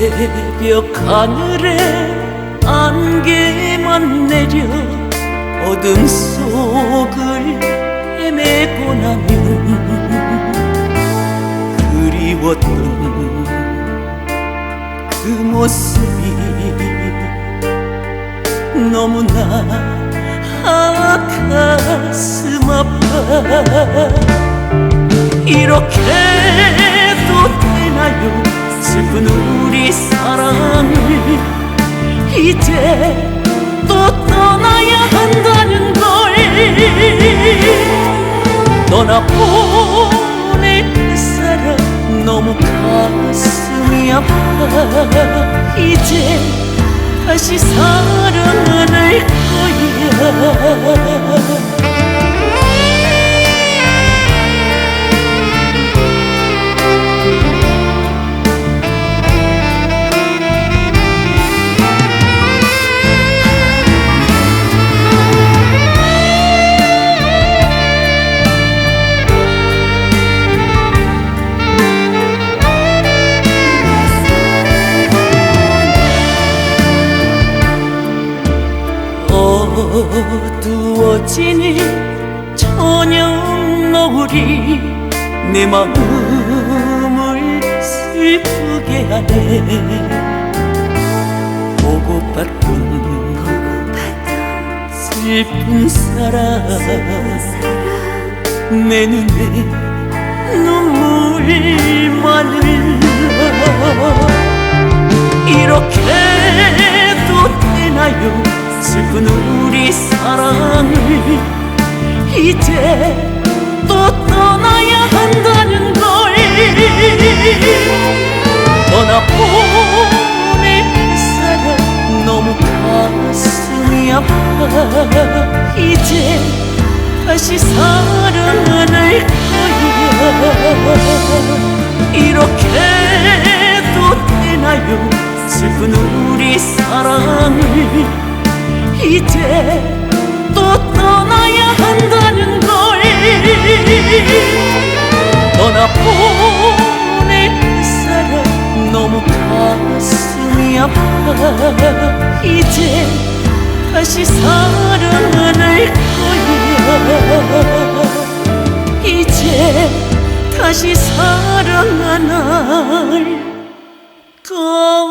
새벽 하늘에 안개만 내려 어둠 속을 헤매고 나면 그리웠던 그 모습이 너무나 아, 가슴 아파. 이렇게도 되나요 슬픈 우리 사랑을 이제 또 떠나야 한다는 걸. 떠나보낼 그 사람 너무 가슴이 아파. 이제 다시 사랑 안할 거야 어두워지는 저녁 노을이 내 마음을 슬프게 하네. 보고받던 슬픈 사랑 내 눈에 눈물만 흘 슬픈 우리 사랑을 이제 또 떠나야 한다는 걸. 떠나보낼 그 사람 너무 가슴이 아파. 이제 다시 사랑 안할 거야. 이렇게도 되나요? 슬픈 우리 사랑을 이제 또 떠나야 한다는 걸. 떠나보낼 그 사람 너무 가슴이 아파. 이제 다시 사랑 안 할 거야. 이제 다시 사랑 안할 거야